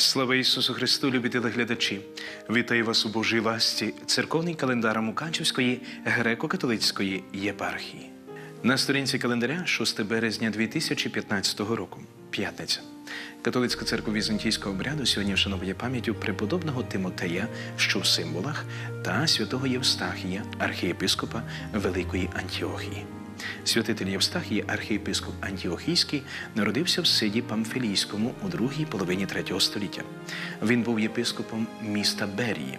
Слава Ісусу Христу, любі телеглядачі! Вітаю вас у Божій ласті, церковний календар Мукачівської греко-католицької єпархії. На сторінці календаря 6 березня 2015 року, п'ятниця. Католицька церква візантійського обряду сьогодні вшановує пам'яттю преподобного Тимотея, що в символах, та святого Євстахія, архієпископа Великої Антіохії. Святитель Євстахій, архієпископ Антіохійський, народився в Сиді Памфілійському у другій половині третього століття. Він був єпископом міста Берії.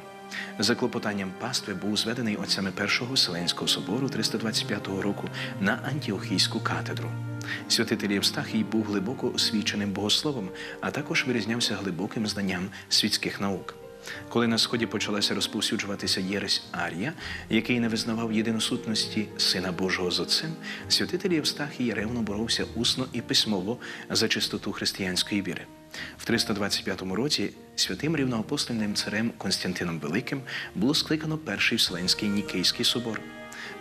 За клопотанням пастви був зведений отцями Першого Вселенського собору 325 року на Антіохійську катедру. Святитель Євстахій був глибоко освіченим богословом, а також вирізнявся глибоким знанням світських наук. Коли на сході почалася розповсюджуватися єресь Арія, який не визнавав єдиносутності Сина Божого з Отцем, святитель Євстахій ревно боровся усно і письмово за чистоту християнської віри. В 325 році святим рівноапостольним царем Константином Великим було скликано перший Вселенський Нікейський собор.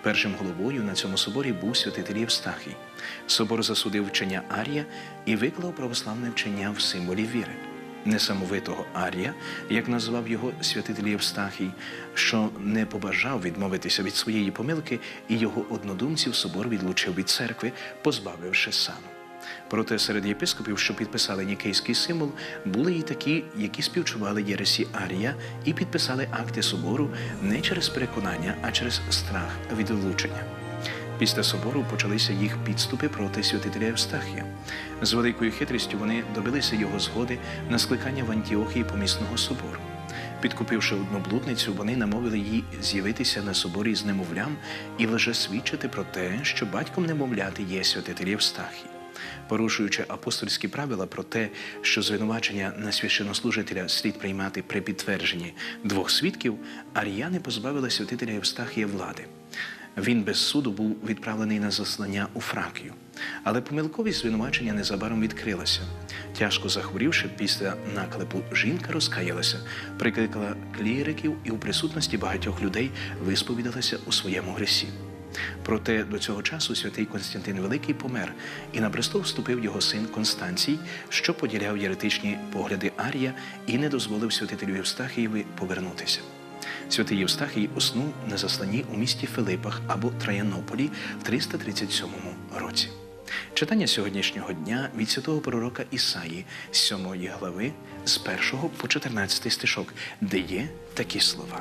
Першим головою на цьому соборі був святитель Євстахій. Собор засудив вчення Арія і виклав православне вчення в символі віри несамовитого Арія, як назвав його святитель Євстахій, що не побажав відмовитися від своєї помилки, і його однодумців собор відлучив від церкви, позбавивши сану. Проте серед єпископів, що підписали нікейський символ, були і такі, які співчували Єресі Арія і підписали акти собору не через переконання, а через страх від влучення. Після собору почалися їх підступи проти святителя Евстахія. З великою хитрістю вони добилися його згоди на скликання в Антіохії помісного собору. Підкупивши одну блудницю, вони намовили їй з'явитися на соборі з немовлям і лише свідчити про те, що батьком немовляти є святитель Євстахій. Порушуючи апостольські правила про те, що звинувачення на священнослужителя слід приймати при підтвердженні двох свідків, аріяни позбавили святителя Євстахія влади. Він без суду був відправлений на заслання у Фракію. Але помилковість звинувачення незабаром відкрилася. Тяжко захворівши після наклепу, жінка розкаялася, прикликала кліриків і у присутності багатьох людей висповідалася у своєму гресі. Проте до цього часу святий Константин Великий помер, і на престол вступив його син Констанцій, що поділяв єретичні погляди Арія і не дозволив святителю Євстахієві повернутися. Святий Євстахій уснув на засланні у місті Филипах або Траянополі в 337 році. Читання сьогоднішнього дня від святого пророка Ісаї, 7 глави, з 1 по 14 стишок, де є такі слова.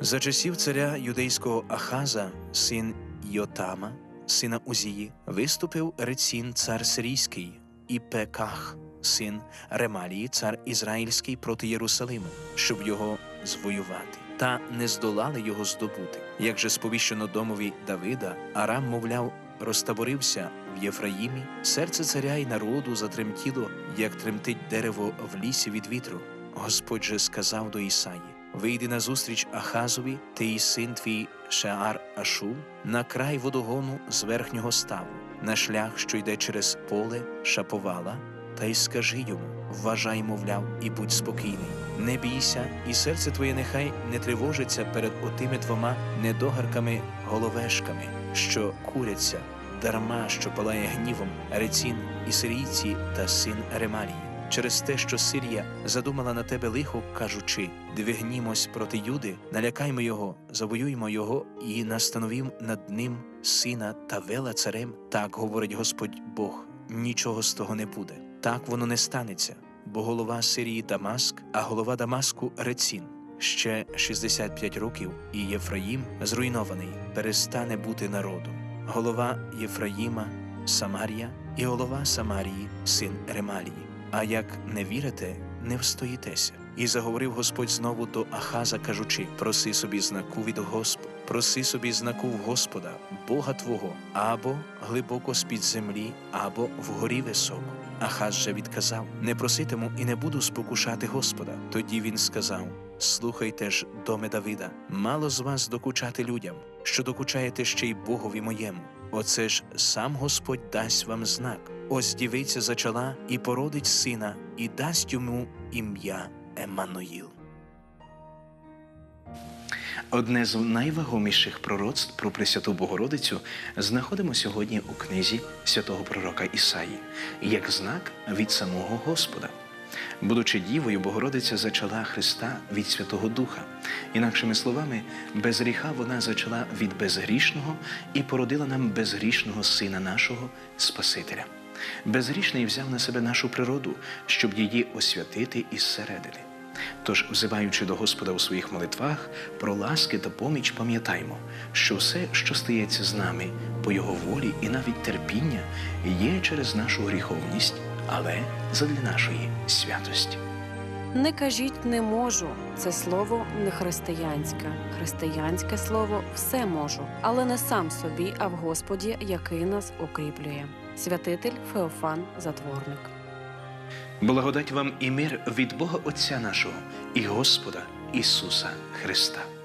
За часів царя юдейського Ахаза, син Йотама, сина Узії, виступив Рецін цар сирійський, і Пеках, син Ремалії, цар Ізраїльський проти Єрусалиму, щоб його звоювати, та не здолали його здобути. Як же сповіщено домові Давида, Арам, мовляв, розтаборився в Єфраїмі, серце царя й народу затремтіло, як тремтить дерево в лісі від вітру. Господь же сказав до Ісаї: Вийди назустріч Ахазові, ти і син твій Шеар Ашу, на край водогону з верхнього ставу, на шлях, що йде через поле Шаповала, та й скажи йому: вважай, мовляв, і будь спокійний. Не бійся, і серце твоє нехай не тривожиться перед отими двома недогарками головешками, що куряться, дарма що палає гнівом Рецін і сирійці та син Ремалії через те, що Сирія задумала на тебе лихо, кажучи: двигнімось проти Юди, налякаймо його, завоюймо його і настановім над ним сина та вела царем. Так говорить Господь Бог. Нічого з того не буде. Так воно не станеться, бо голова Сирії Дамаск, а голова Дамаску Рецін. Ще 65 років, і Єфраїм, зруйнований, перестане бути народом. Голова Єфраїма Самарія і голова Самарії, син Ремалії. А як не вірите, не встоїтеся. І заговорив Господь знову до Ахаза, кажучи: проси собі знаку від Господа, проси собі знаку в Господа, Бога Твого, або глибоко з-під землі, або вгорі високо. Ахаз же відказав: Не проситиму і не буду спокушати Господа. Тоді він сказав: Слухайте ж, доме Давида, мало з вас докучати людям, що докучаєте ще й Богові моєму. Оце ж сам Господь дасть вам знак. Ось дівиця зачала і породить сина, і дасть йому ім'я Еммануїл. Одне з найвагоміших пророцтв про Пресвяту Богородицю знаходимо сьогодні у книзі святого пророка Ісаї як знак від самого Господа. Будучи дівою, Богородиця зачала Христа від Святого Духа. Інакшими словами, без гріха вона зачала від безгрішного і породила нам безгрішного Сина нашого Спасителя. Безгрішний взяв на себе нашу природу, щоб її освятити із середини. Тож, взиваючи до Господа у своїх молитвах про ласки та поміч, пам'ятаймо, що все, що стається з нами по Його волі і навіть терпіння, є через нашу гріховність, але задля нашої святості. Не кажіть не можу. Це слово не християнське. Християнське слово все можу, але не сам собі, а в Господі, який нас укріплює. Святитель Феофан Затворник. Благодать вам і мир від Бога Отця нашого і Господа Ісуса Христа.